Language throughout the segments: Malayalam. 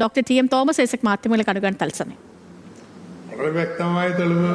Doctor T M Thomas Isaac മാധ്യമങ്ങളെ കാണുകയാണ് തത്സമയം. വളരെ വ്യക്തമായ തെളിവ്.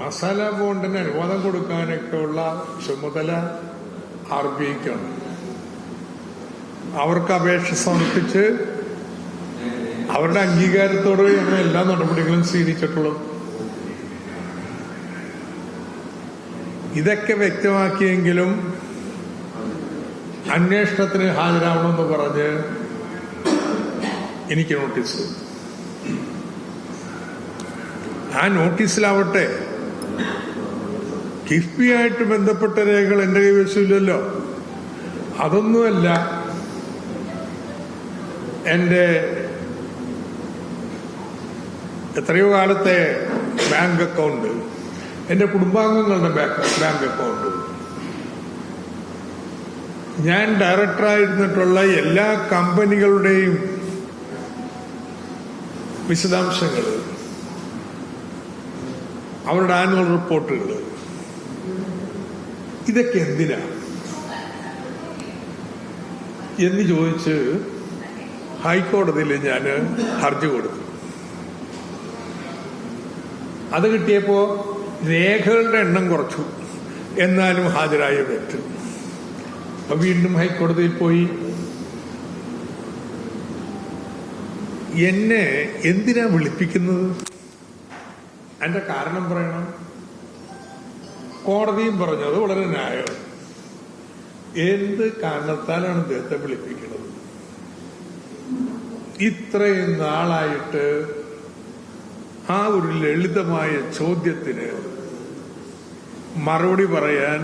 മസാല ബോണ്ടിന് അനുവാദം കൊടുക്കാനൊക്കെയുള്ള ചുമതല ആർ ബി ഐക്കാണ് അവർക്ക് അപേക്ഷ സമർപ്പിച്ച് അവരുടെ അംഗീകാരത്തോടെ ഞങ്ങൾ എല്ലാ നടപടികളും സ്വീകരിച്ചിട്ടുള്ളത്. ഇതൊക്കെ വ്യക്തമാക്കിയെങ്കിലും അന്വേഷണത്തിന് ഹാജരാവണമെന്ന് പറഞ്ഞ് എനിക്ക് നോട്ടീസ് ആ നോട്ടീസിലാവട്ടെ കിഫ്ബിയായിട്ട് ബന്ധപ്പെട്ട രേഖകൾ എന്റെ കൈവശമില്ലല്ലോ അതൊന്നുമല്ല എന്റെ എത്രയോ കാലത്തെ ബാങ്ക് അക്കൗണ്ട് എന്റെ കുടുംബാംഗങ്ങളുടെ ബാങ്ക് അക്കൗണ്ട്. ഞാൻ ഡയറക്ടറായിരുന്നിട്ടുള്ള എല്ലാ കമ്പനികളുടെയും വിശദാംശങ്ങൾ അവരുടെ ആനുവൽ റിപ്പോർട്ടുകൾ ഇതൊക്കെ എന്തിനാ? എന്ന് ചോദിച്ച് ഹൈക്കോടതിയിൽ ഞാൻ ഹർജി കൊടുത്തു. അത് കിട്ടിയപ്പോ രേഖകളുടെ എണ്ണം കുറച്ചു. എന്നാലും ഹാജരായ വ്യക്തി. വീണ്ടും ഹൈക്കോടതിയിൽ പോയി. എന്നെ എന്തിനാ വിളിപ്പിക്കുന്നത്? അതിന്റെ കാരണം പറയണം. കോടതിയും പറഞ്ഞത് വളരെ ന്യായം. എന്ത് കാരണത്താലാണ് ഇദ്ദേഹത്തെ വിളിപ്പിക്കുന്നത്? ഇത്രയും നാളായിട്ട് ആ ഒരു ലളിതമായ ചോദ്യത്തിന് മറുപടി പറയാൻ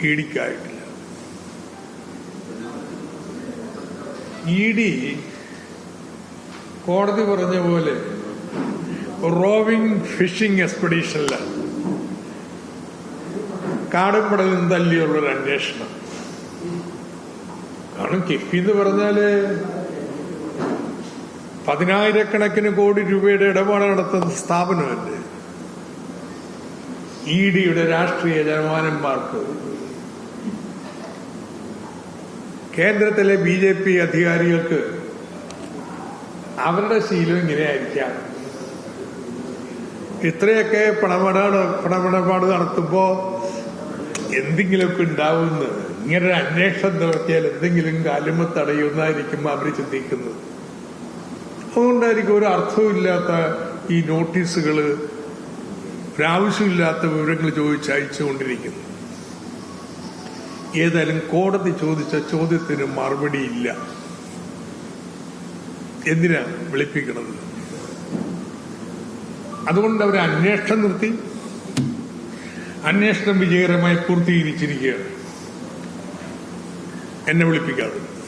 ഇടിക്കായിട്ടില്ല ഇ ഡി കോടതി പറഞ്ഞ പോലെ റോവിംഗ് ഫിഷിംഗ് എക്സ്പെഡീഷനിലാണ് കാടുംപടലും തല്ലിയുള്ളൊരു അന്വേഷണം. കാരണം കിഫ്ബി എന്ന് പറഞ്ഞാൽ പതിനായിരക്കണക്കിന് കോടി രൂപയുടെ ഇടപാട് നടത്തുന്ന സ്ഥാപനമല്ലേ? ഇ ഡിയുടെ രാഷ്ട്രീയ ജനമാനന്മാർക്ക് കേന്ദ്രത്തിലെ ബി ജെ പി അധികാരികൾക്ക് അവരുടെ ശീലം ഇങ്ങനെയായിരിക്കാം. ഇത്രയൊക്കെ പണമിടപാട് പണമിടപാട് നടത്തുമ്പോ എന്തെങ്കിലുമൊക്കെ ഉണ്ടാവുമെന്ന് ഇങ്ങനൊരു അന്വേഷണം നടത്തിയാൽ എന്തെങ്കിലും കാലുമ തടയുന്നതായിരിക്കും അവർ ചിന്തിക്കുന്നത്. അതുകൊണ്ടായിരിക്കും ഒരു അർത്ഥമില്ലാത്ത ഈ നോട്ടീസുകൾ ഒരാവശ്യമില്ലാത്ത വിവരങ്ങൾ ചോദിച്ച് അയച്ചുകൊണ്ടിരിക്കുന്നത്. ഏതായാലും കോടതി ചോദിച്ച ചോദ്യത്തിന് മറുപടിയില്ല എന്തിനാ വിളിപ്പിക്കണത്? അതുകൊണ്ട് അവർ അന്വേഷണം നിർത്തി. അന്വേഷണം വിജയകരമായി പൂർത്തീകരിച്ചിരിക്കുകയാണ്. എന്നെ വിളിപ്പിക്കാതെ.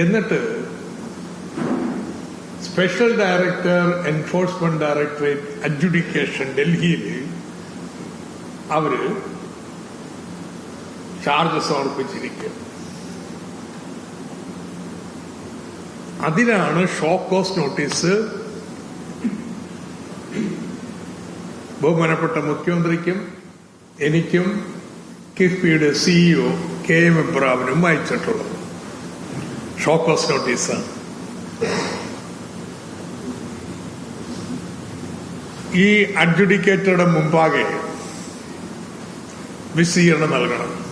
എന്നിട്ട് special director enforcement directorate adjudication ഡൽഹിയിൽ അവർ ചാർജ് സമർപ്പിച്ചിരിക്കുക. അതിലാണ് ഷോ കോസ് നോട്ടീസ് ബഹുമാനപ്പെട്ട മുഖ്യമന്ത്രിക്കും എനിക്കും കിഫ്ബിയുടെ സിഇഒ കെ എം എബ്രാമിനും അയച്ചിട്ടുള്ളത്. കോസ് നോട്ടീസാണ് ഈ അഡ്ജുഡിക്കേറ്ററുടെ മുമ്പാകെ വിശദീകരണം നൽകണം.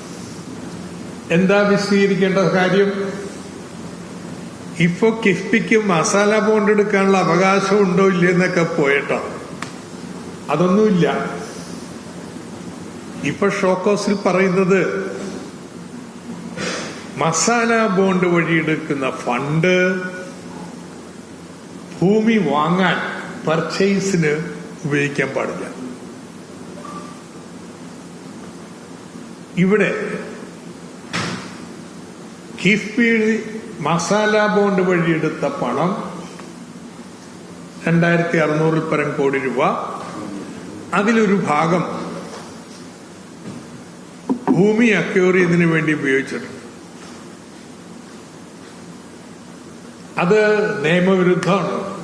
എന്താ വിശദീകരിക്കേണ്ട കാര്യം? ഇപ്പൊ കിഫ്ബിക്ക് മസാല ബോണ്ട് എടുക്കാനുള്ള അവകാശം ഉണ്ടോ ഇല്ലെന്നൊക്കെ പോയിട്ടോ. അതൊന്നുമില്ല. ഇപ്പൊ ഷോക്കോസിൽ പറയുന്നത് മസാല ബോണ്ട് വഴി എടുക്കുന്ന ഫണ്ട് ഭൂമി വാങ്ങാൻ പർച്ചേസിന് ഉപയോഗിക്കാൻ പാടില്ല. ഇവിടെ കിഫ്ബി മസാല ബോണ്ട് വഴിയെടുത്ത പണം രണ്ടായിരത്തി അറുന്നൂറിൽ പരം കോടി രൂപ. അതിലൊരു ഭാഗം ഭൂമി അക്യൂറിയതിനു വേണ്ടി ഉപയോഗിച്ചിട്ടുണ്ട്. അത് നിയമവിരുദ്ധമാണ്.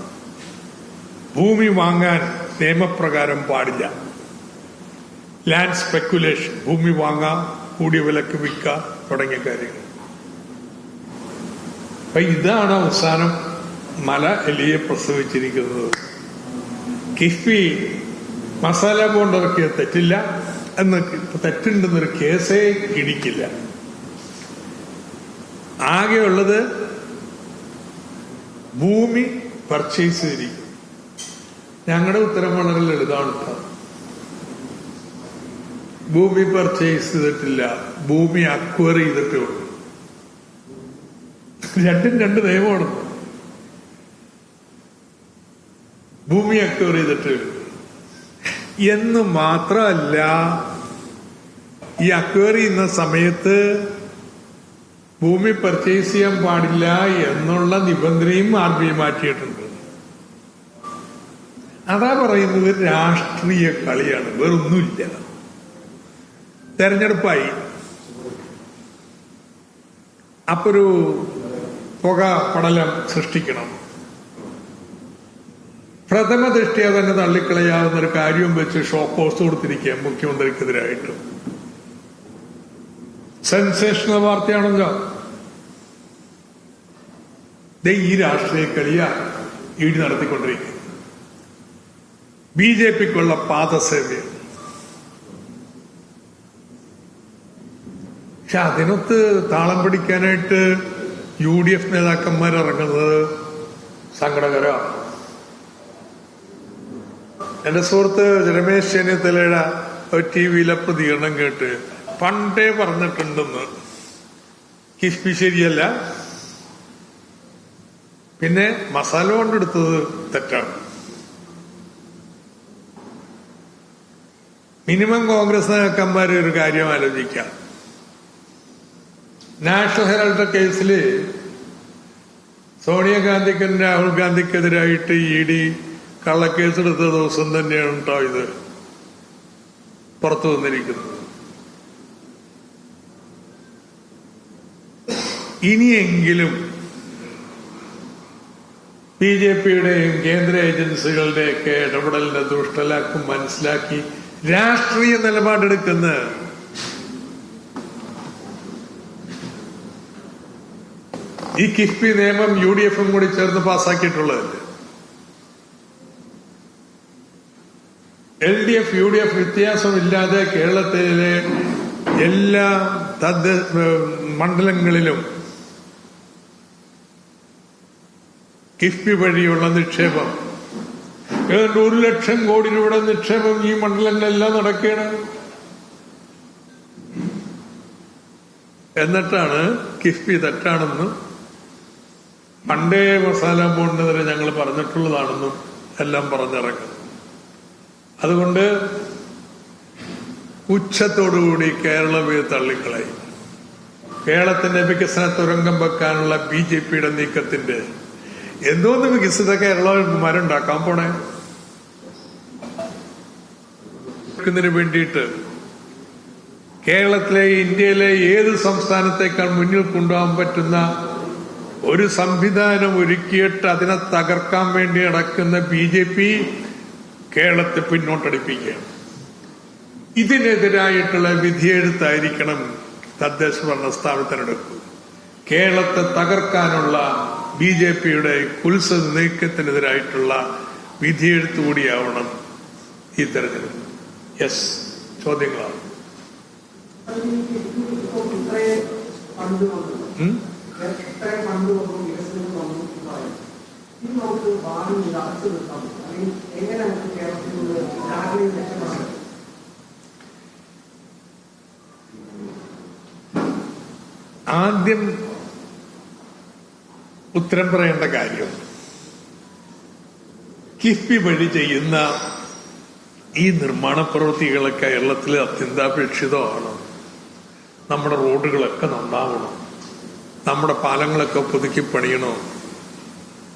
ഭൂമി വാങ്ങാൻ നിയമപ്രകാരം പാടില്ല. ലാൻഡ് സ്പെക്കുലേഷൻ ഭൂമി വാങ്ങാം കൂടിയ വിലക്ക് വിൽക്കാം തുടങ്ങിയ കാര്യങ്ങൾ. അപ്പൊ ഇതാണ് അവസാനം മല എലിയെ പ്രസവിച്ചിരിക്കുന്നത്. കിഫ്ബി മസാല കൊണ്ടിറക്കിയ തെറ്റില്ല. എന്ന് തെറ്റുണ്ടെന്നൊരു കേസേ ഇടിക്കില്ല ആകെയുള്ളത് ഭൂമി പർച്ചേസ് ചെയ്തിരിക്കും ഞങ്ങളുടെ ഉത്തരം വളരെ ലളിതമാണ് ഭൂമി പർച്ചേസ് ചെയ്തിട്ടില്ല. ഭൂമി അക്വയർ ചെയ്തിട്ടേ ഉള്ളൂ. രണ്ടും രണ്ട് നിയമമാണ്. ഭൂമി അക്വയർ ചെയ്തിട്ട്. എന്ന് മാത്രമല്ല ഈ അക്വയർ ചെയ്യുന്ന സമയത്ത് ഭൂമി പർച്ചേസ് ചെയ്യാൻ പാടില്ല എന്നുള്ള നിബന്ധനയും ആർ ബി മാറ്റിയിട്ടുണ്ട്. അതാ പറയുന്നത് രാഷ്ട്രീയ കളിയാണ് വേറൊന്നുമില്ല. തെരഞ്ഞെടുപ്പായി. അപ്പൊരു പുക പടലം സൃഷ്ടിക്കണം. പ്രഥമ ദൃഷ്ടിയെ തന്നെ തള്ളിക്കളയാവുന്ന ഒരു കാര്യവും വെച്ച് ഷോ പോസ്റ്റ് കൊടുത്തിരിക്കുക മുഖ്യമന്ത്രിക്കെതിരായിട്ട്. സെൻസേഷണൽ വാർത്തയാണല്ലോ. ഈ രാഷ്ട്രീയ കളിയ ഇടി നടത്തിക്കൊണ്ടിരിക്കുന്നു ബി ജെ പിക്കുള്ള പാദസേവ്യം. പക്ഷെ അതിനൊത്ത് താളം പിടിക്കാനായിട്ട് യു ഡി എഫ് നേതാക്കന്മാർ ഇറങ്ങുന്നത് സങ്കടകരമാണ് എന്റെ സുഹൃത്ത് രമേശ് ചെന്നിത്തലയുടെ ഒരു ടി വിയിലെ പ്രതികരണം കേട്ട് പണ്ടേ പറഞ്ഞിട്ടുണ്ടെന്ന്. കിഫ്ബി ശരിയല്ല. പിന്നെ മസാല കൊണ്ടെടുത്തത് തെറ്റാണ്. മിനിമം കോൺഗ്രസ് നേതാക്കന്മാർ ഒരു കാര്യം ആലോചിക്കാം. നാഷണൽ ഹെറാൾഡ് കേസിൽ സോണിയാഗാന്ധിക്കും രാഹുൽ ഗാന്ധിക്കെതിരായിട്ട് ഇ ഡി കള്ളക്കേസെടുത്ത ദിവസം തന്നെയാണ് കേട്ടോ ഇത് പുറത്തു വന്നിരിക്കുന്നത്. ഇനിയെങ്കിലും ബി ജെ പിയുടെയും കേന്ദ്ര ഏജൻസികളുടെയൊക്കെ ഇടപെടലിന്റെ ദുഷ്ടലാക്കും മനസ്സിലാക്കി രാഷ്ട്രീയ നിലപാടെടുക്കുന്ന ഈ കിഫ്ബി നിയമം യു ഡി എഫും കൂടി ചേർന്ന് പാസ്സാക്കിയിട്ടുള്ളതല്ലേ? L D F U D F വ്യത്യാസമില്ലാതെ കേരളത്തിലെ എല്ലാ തദ്ദ മണ്ഡലങ്ങളിലും കിഫ്ബി വഴിയുള്ള നിക്ഷേപം. ഏതാണ്ട് ഒരു ലക്ഷം കോടി രൂപ നിക്ഷേപം ഈ മണ്ഡലങ്ങളിലെല്ലാം നടക്കുകയാണ്. എന്നിട്ടാണ് കിഫ്ബി തെറ്റാണെന്ന് പണ്ടേ മസാല ബോണ്ടിനെതിരെ ഞങ്ങൾ പറഞ്ഞിട്ടുള്ളതാണെന്നും എല്ലാം പറഞ്ഞിറങ്ങും അതുകൊണ്ട് ഉച്ചത്തോടുകൂടി കേരളം ഇത് തള്ളിക്കളയും. കേരളത്തിന്റെ വികസന തുരങ്കം വെക്കാനുള്ള ബി ജെ പിയുടെ നീക്കത്തിന്റെ എന്തോന്ന് വികസിത കേരളം മരുണ്ടാക്കാൻ പോണേ? വേണ്ടിയിട്ട് കേരളത്തിലെ ഇന്ത്യയിലെ ഏത് സംസ്ഥാനത്തേക്കാൾ മുന്നിൽ കൊണ്ടുപോകാൻ പറ്റുന്ന ഒരു സംവിധാനം ഒരുക്കിയിട്ട് അതിനെ തകർക്കാൻ വേണ്ടി നടക്കുന്ന ബി ജെ പി കേരളത്തെ പിന്നോട്ടടിപ്പിക്കുകയാണ്. ഇതിനെതിരായിട്ടുള്ള വിധിയെഴുത്തായിരിക്കണം തദ്ദേശ ഭരണ സ്ഥാപനത്തിനെടുക്കുക കേരളത്തെ തകർക്കാനുള്ള ബി ജെ പിയുടെ കുൽസ നീക്കത്തിനെതിരായിട്ടുള്ള വിധിയെഴുത്ത് കൂടിയാവണം ഈ തെരഞ്ഞെടുപ്പ്. യെസ് ചോദ്യങ്ങളാണ്? എത്രയും ഫണ്ട് വന്നു വികസനം വന്നു പറയും. ഇത് നമുക്ക് ഭാവി നിരാശ നിർത്താം അല്ലെങ്കിൽ എങ്ങനെ നമുക്ക് കേരളത്തിൽ നിന്ന് രക്ഷപ്പെടാൻ ആദ്യം ഉത്തരം പറയേണ്ട കാര്യം. കിഫ്ബി വഴി ചെയ്യുന്ന ഈ നിർമ്മാണ പ്രവൃത്തികളൊക്കെ കേരളത്തിൽ അത്യന്താപേക്ഷിതമാണ്. നമ്മുടെ റോഡുകളൊക്കെ നന്നാവണം. നമ്മുടെ പാലങ്ങളൊക്കെ പുതുക്കി പണിയണോ?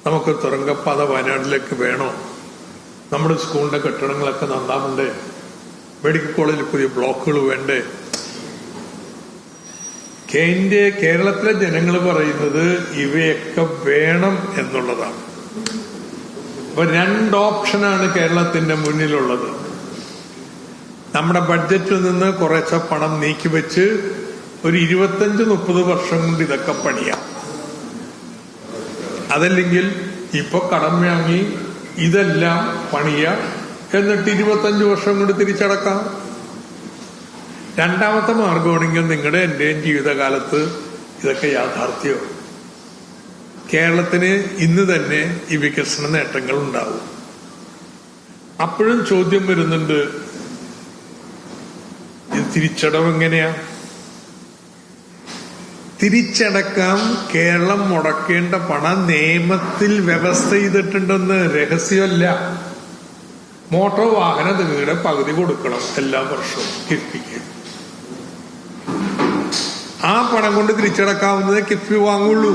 നമുക്ക് തുരങ്കപ്പാത വയനാട്ടിലേക്ക് വേണോ? നമ്മുടെ സ്കൂളിന്റെ കെട്ടിടങ്ങളൊക്കെ നന്നാവണ്ടേ? മെഡിക്കൽ കോളേജിൽ പുതിയ ബ്ലോക്കുകൾ വേണ്ടേ? കേന്ദ്ര കേരളത്തിലെ ജനങ്ങൾ പറയുന്നത് ഇവയൊക്കെ വേണം എന്നുള്ളതാണ്. അപ്പൊ രണ്ട് ഓപ്ഷനാണ് കേരളത്തിന്റെ മുന്നിലുള്ളത്. നമ്മുടെ ബഡ്ജറ്റിൽ നിന്ന് കുറേശ്ശെ പണം നീക്കിവെച്ച് ഒരു ഇരുപത്തഞ്ച് മുപ്പത് വർഷം കൊണ്ട് ഇതൊക്കെ പണിയാം. അതല്ലെങ്കിൽ ഇപ്പൊ കടം വാങ്ങി ഇതെല്ലാം പണിയാം എന്നിട്ട് ഇരുപത്തഞ്ച് വർഷം കൊണ്ട് തിരിച്ചടക്കാം. രണ്ടാമത്തെ മാർഗമാണെങ്കിൽ നിങ്ങളുടെ എന്റെയും ജീവിതകാലത്ത് ഇതൊക്കെ യാഥാർത്ഥ്യമാണ്. കേരളത്തിന് ഇന്ന് തന്നെ ഈ വികസന നേട്ടങ്ങൾ ഉണ്ടാവും. അപ്പോഴും ചോദ്യം വരുന്നുണ്ട് ഇത് തിരിച്ചടവ് എങ്ങനെയാ? തിരിച്ചടക്കാം കേരളം മുടക്കേണ്ട പണം നിയമത്തിൽ വ്യവസ്ഥ ചെയ്തിട്ടുണ്ടെന്ന് രഹസ്യമല്ല. മോട്ടോർ വാഹന നികുതിയുടെ പകുതി കൊടുക്കണം എല്ലാ വർഷവും കിഫ്ബിക്ക്. ആ പണം കൊണ്ട് തിരിച്ചടക്കാവുന്നത് കിഫ്ബി വാങ്ങുള്ളൂ.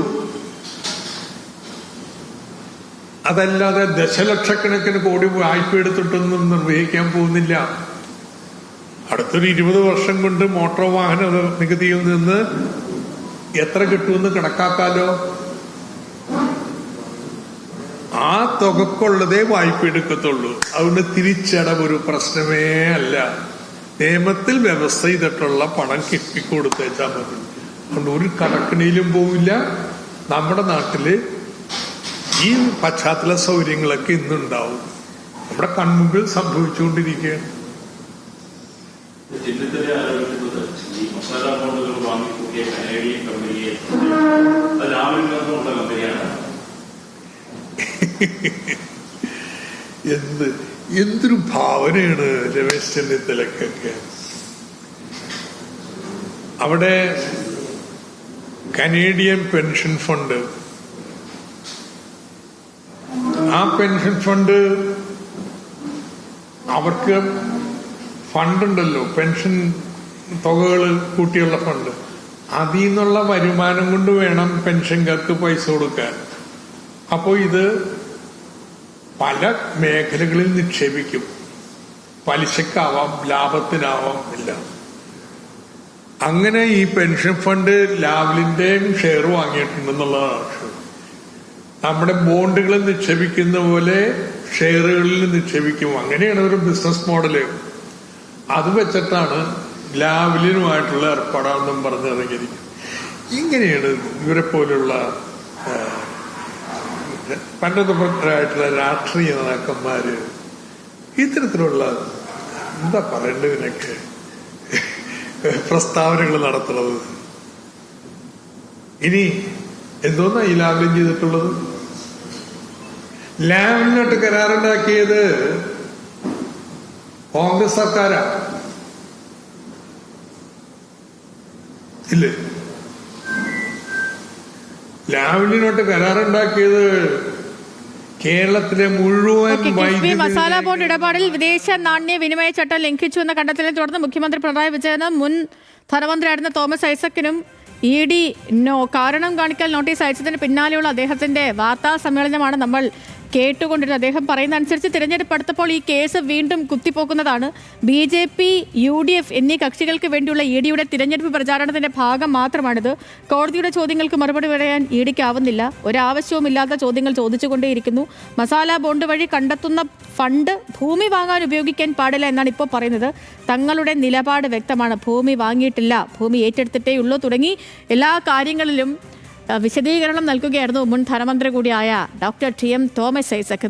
അതല്ലാതെ ദശലക്ഷക്കണക്കിന് കോടി വായ്പ എടുത്തിട്ടൊന്നും നിർവഹിക്കാൻ പോകുന്നില്ല. അടുത്തൊരു ഇരുപത് വർഷം കൊണ്ട് മോട്ടോർ വാഹന നികുതിയിൽ നിന്ന് എത്ര കിട്ടുമെന്ന് കണക്കാക്കാലോ? ആ തുകക്കുള്ളതേ വായ്പ എടുക്കത്തുള്ളൂ. അതുകൊണ്ട് തിരിച്ചടവ് ഒരു പ്രശ്നമേ അല്ല. നിയമത്തിൽ വ്യവസ്ഥ ചെയ്തിട്ടുള്ള പണം കെട്ടിക്കൊടുത്തേച്ചാൽ മതി. അതുകൊണ്ട് ഒരു കടക്കിണിയിലും പോവില്ല. നമ്മുടെ നാട്ടിൽ ഈ പശ്ചാത്തല സൗകര്യങ്ങളൊക്കെ ഇന്നുണ്ടാവും. നമ്മുടെ കൺമുമ്പിൽ സംഭവിച്ചുകൊണ്ടിരിക്കുകയാണ് ചെന്നിത്തല ആരോപിക്കുന്നത് ഈ മസാല ബോണ്ടുകൾ വാങ്ങിക്കൂട്ടിയ കനേഡിയൻ കമ്പനിയെ അത് ഗാന്ധുള്ള കമ്പനിയാണ്. എന്ത് എന്തൊരു ഭാവനയാണ് രമേശ് ചെന്നിത്തലക്കൊക്കെ അവിടെ കനേഡിയൻ പെൻഷൻ ഫണ്ട്. ആ പെൻഷൻ ഫണ്ട് അവർക്ക് ഫണ്ടുണ്ടല്ലോ പെൻഷൻ തുകകൾ കൂട്ടിയുള്ള ഫണ്ട്. അതിൽ നിന്നുള്ള വരുമാനം കൊണ്ട് വേണം പെൻഷൻകാർക്ക് പൈസ കൊടുക്കാൻ. അപ്പോൾ ഇത് പല മേഖലകളിൽ നിക്ഷേപിക്കും. പലിശക്കാവാം ലാഭത്തിനാവാം ഇല്ല അങ്ങനെ ഈ പെൻഷൻ ഫണ്ട് ലാവലിന്റെയും ഷെയർ വാങ്ങിയിട്ടുണ്ടെന്നുള്ളതാണ്. നമ്മുടെ ബോണ്ടുകളിൽ നിക്ഷേപിക്കുന്ന പോലെ ഷെയറുകളിൽ നിക്ഷേപിക്കും. അങ്ങനെയാണ് ഒരു ബിസിനസ് മോഡൽ. അത് വെച്ചിട്ടാണ് ലാവലിനുമായിട്ടുള്ള ഏർപ്പാടാണെന്നും പറഞ്ഞിറങ്ങിയിരിക്കും ഇങ്ങനെയാണ് ഇവരെ പോലുള്ള പണ്ടതുമായിട്ടുള്ള രാഷ്ട്രീയ നേതാക്കന്മാര് ഇത്തരത്തിലുള്ള എന്താ പറയേണ്ടതിനൊക്കെ പ്രസ്താവനകൾ നടത്തുന്നത്. ഇനി എന്തോന്നാ ഈ ലാവ്ലിൻ ചെയ്തിട്ടുള്ളത്? ലാവലിനോട്ട് കരാറുണ്ടാക്കിയത് കോൺഗ്രസ് സർക്കാരാ. ഇല്ലേ? ലാവണിനോട്ട് കരാറുണ്ടാക്കിയത് കേരളത്തിലെ മുഴുവൻ മസാല ബോർഡ് ഇടപാടിൽ വിദേശ നാണ്യ വിനിമയ ചട്ടം ലംഘിച്ചു എന്ന കണ്ടെത്തലിനെ തുടർന്ന് മുഖ്യമന്ത്രി പിണറായി വിജയനും മുൻ ധനമന്ത്രിയായിരുന്ന തോമസ് ഐസക്കിനും ഇ ഡി നോ കാരണം കാണിക്കൽ നോട്ടീസ് അയച്ചതിന് പിന്നാലെയുള്ള അദ്ദേഹത്തിന്റെ വാർത്താ സമ്മേളനമാണ് നമ്മൾ കേട്ടുകൊണ്ടിരുന്നത് അദ്ദേഹം പറയുന്ന അനുസരിച്ച് തിരഞ്ഞെടുപ്പ് അടുത്തപ്പോൾ ഈ കേസ് വീണ്ടും കുത്തിപ്പോക്കുന്നതാണ്. B J P U D F എന്നീ കക്ഷികൾക്ക് വേണ്ടിയുള്ള ഇ ഡിയുടെ തിരഞ്ഞെടുപ്പ് പ്രചാരണത്തിന്റെ ഭാഗം മാത്രമാണിത്. കോടതിയുടെ ചോദ്യങ്ങൾക്ക് മറുപടി പറയാൻ ഇ ഡിക്ക് ആവുന്നില്ല ഒരാവശ്യവുമില്ലാത്ത ചോദ്യങ്ങൾ ചോദിച്ചുകൊണ്ടേയിരിക്കുന്നു. മസാല ബോണ്ട് വഴി കണ്ടെത്തുന്ന ഫണ്ട് ഭൂമി വാങ്ങാൻ ഉപയോഗിക്കാൻ പാടില്ല എന്നാണ് ഇപ്പോൾ പറയുന്നത്. തങ്ങളുടെ നിലപാട് വ്യക്തമാണ്. ഭൂമി വാങ്ങിയിട്ടില്ല. ഭൂമി ഏറ്റെടുത്തിട്ടേ ഉള്ളൂ തുടങ്ങി എല്ലാ കാര്യങ്ങളിലും വിശദീകരണം നൽകുകയായിരുന്നു മുൻ ധനമന്ത്രി കൂടിയായ doctor T M Thomas Isaac.